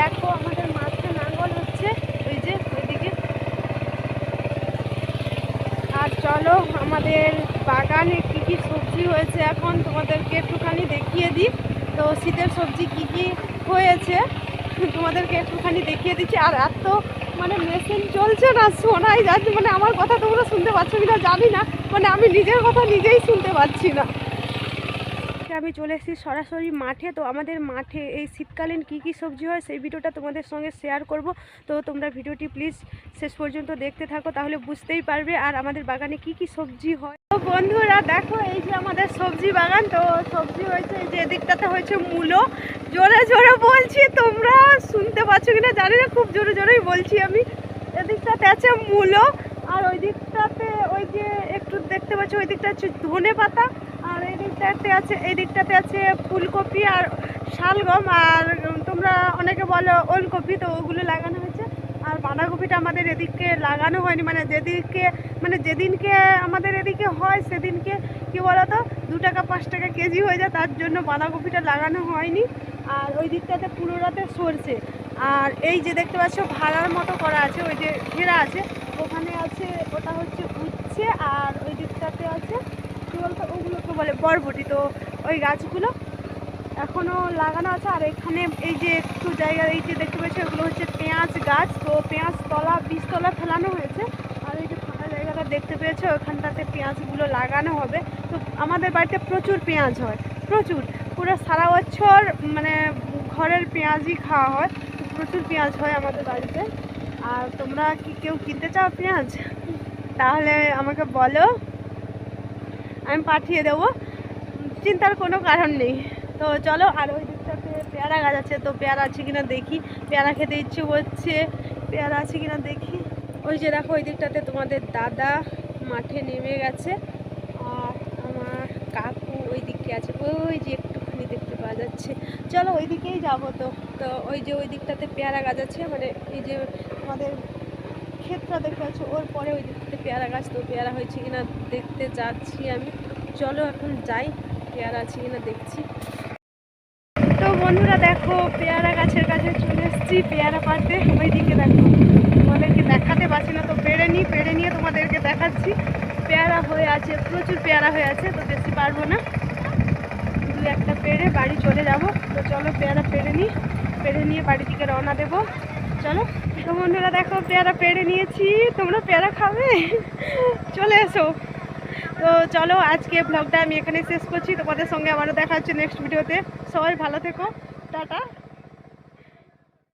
দেখো আমাদের মাঠে নাঙ্গল হচ্ছে, ওই যে ওইদিকে। আর চলো আমাদের বাগানে কি কি সবজি হয়েছে এখন তোমাদেরকে একটুখানি দেখিয়ে দিই। তো শীতের সবজি কি কি হয়েছে, তোমাদেরকে একটুখানি দেখিয়ে দিচ্ছি। আর এত মানে মেশিন চলছে না, শোনাই যাচ্ছে। মানে আমার কথা তোমরা শুনতে পাচ্ছ কিনা জানি না। মানে আমি নিজের কথা নিজেই শুনতে পাচ্ছি না। আমি চলে এসেছি সরাসরি মাঠে। তো আমাদের মাঠে এই শীতকালীন কি কি সবজি হয় সেই ভিডিওটা তোমাদের সঙ্গে শেয়ার করব। তো তোমরা ভিডিওটি প্লিজ শেষ পর্যন্ত দেখতে থাকো, তাহলে বুঝতেই পারবে আর আমাদের বাগানে কি কি সবজি হয়। তো বন্ধুরা, দেখো এই যে আমাদের সবজি বাগান। তো সবজি হয়েছে এই যে এদিকটাতে হয়েছে মূলো। জোরে জোরে বলছি, তোমরা শুনতে পাচ্ছ কিনা জানি না, খুব জোরে জোরেই বলছি আমি। এদিকটাতে আছে মূলো, আর ওই দিকটাতে ওই যে একটু দেখতে পাচ্ছ ওই দিকটা হচ্ছে ধনে পাতা দিকটাতে আছে এই দিকটাতে আছে ফুলকপি আর শালগম, আর তোমরা অনেকে বলো ওলকপি, তো ওগুলো লাগানো হয়েছে। আর বাঁধাকপিটা আমাদের এদিকে লাগানো হয়নি মানে যেদিকে মানে যেদিনকে আমাদের এদিকে হয় সেদিনকে, কি বলতো, দু টাকা, পাঁচ টাকা কেজি হয়ে যায়, তার জন্য বাঁধাকপিটা লাগানো হয়নি। আর ওই দিকটাতে পুরোটাতে সরষে আর এই যে দেখতে পাচ্ছ, ভাড়ার মতো করা আছে, ওই যে ঘেরা আছে, ওখানে আছে, ওটা হচ্ছে উচ্ছে, আর ওই দিকটাতে আছে বলতো ওগুলোকে বলে বরবটি। তো ওই গাছগুলো এখনও লাগানো আছে। আর এখানে এই যে একটু জায়গা, এই যে দেখতে পাচ্ছি, ওগুলো হচ্ছে পেঁয়াজ গাছ। তো পেঁয়াজ তলা বীজতলা ফেলানো হয়েছে। আর এই যে ফাঁকা জায়গাটা দেখতে পেয়েছে, ওখানটাতে পেঁয়াজগুলো লাগানো হবে। তো আমাদের বাড়িতে প্রচুর পেঁয়াজ হয়, প্রচুর। পুরো সারা বছর মানে ঘরের পেঁয়াজই খাওয়া হয়। প্রচুর পেঁয়াজ হয় আমাদের বাড়িতে। আর তোমরা কি কেউ কিনতে চাও পেঁয়াজ? তাহলে আমাকে বলো। আমি পাঠিয়ে দেবো। চিন্তার কোনো কারণ নেই। তো চলো, আর ওই দিকটাতে পেয়ারা গাছ আছে, তো পেয়ারা আছে কিনা দেখি। পেয়ারা খেতে ইচ্ছে করছে। পেয়ারা আছে কিনা দেখি। ওই যে দেখো, ওই দিকটাতে তোমাদের দাদা মাঠে নেমে গেছে। আর আমার কাকু ওই দিকে আছে। ওই যে একটুখানি দেখতে পাওয়া যাচ্ছে। চলো, ওই দিকেই যাব তো। তো ওই যে ওই দিকটাতে পেয়ারা গাছ আছে মানে এই যে আমাদের ক্ষেতটা দেখতে পাচ্ছ ওর পরে ওই দিকটাতে পেয়ারা গাছ তো পেয়ারা হয়েছে কিনা দেখতে যাচ্ছি আমি। চলো এখন যাই, পেয়ারা আছে কিনা দেখছি। তো বন্ধুরা দেখো, পেয়ারা গাছের কাছে চলে এসেছি, পেয়ারা পাড়তে। ওইদিকে দেখো, তোমাদেরকে দেখাতে পারছি না, তো পেড়ে নিই, পেড়ে নিয়ে তোমাদেরকে দেখাচ্ছি। পেয়ারা হয়ে আছে, প্রচুর পেয়ারা হয়ে আছে, তো বেশি পারব না। দু একটা পেড়ে বাড়ি চলে যাব। তো চলো, পেয়ারা পেড়ে নিই, পেড়ে নিয়ে বাড়ি দিকে রওনা দেবো। চলো, তো বন্ধুরা দেখো, পেয়ারা পেড়ে নিয়েছি। তোমরা পেয়ারা খাবে? চলে এসো। তো চলো, আজকে ব্লগটা আমি এখানে শেষ করছি। তোমাদের সঙ্গে আবারও দেখা হচ্ছে নেক্সট ভিডিওতে সবাই ভালো থেকো। টাটা।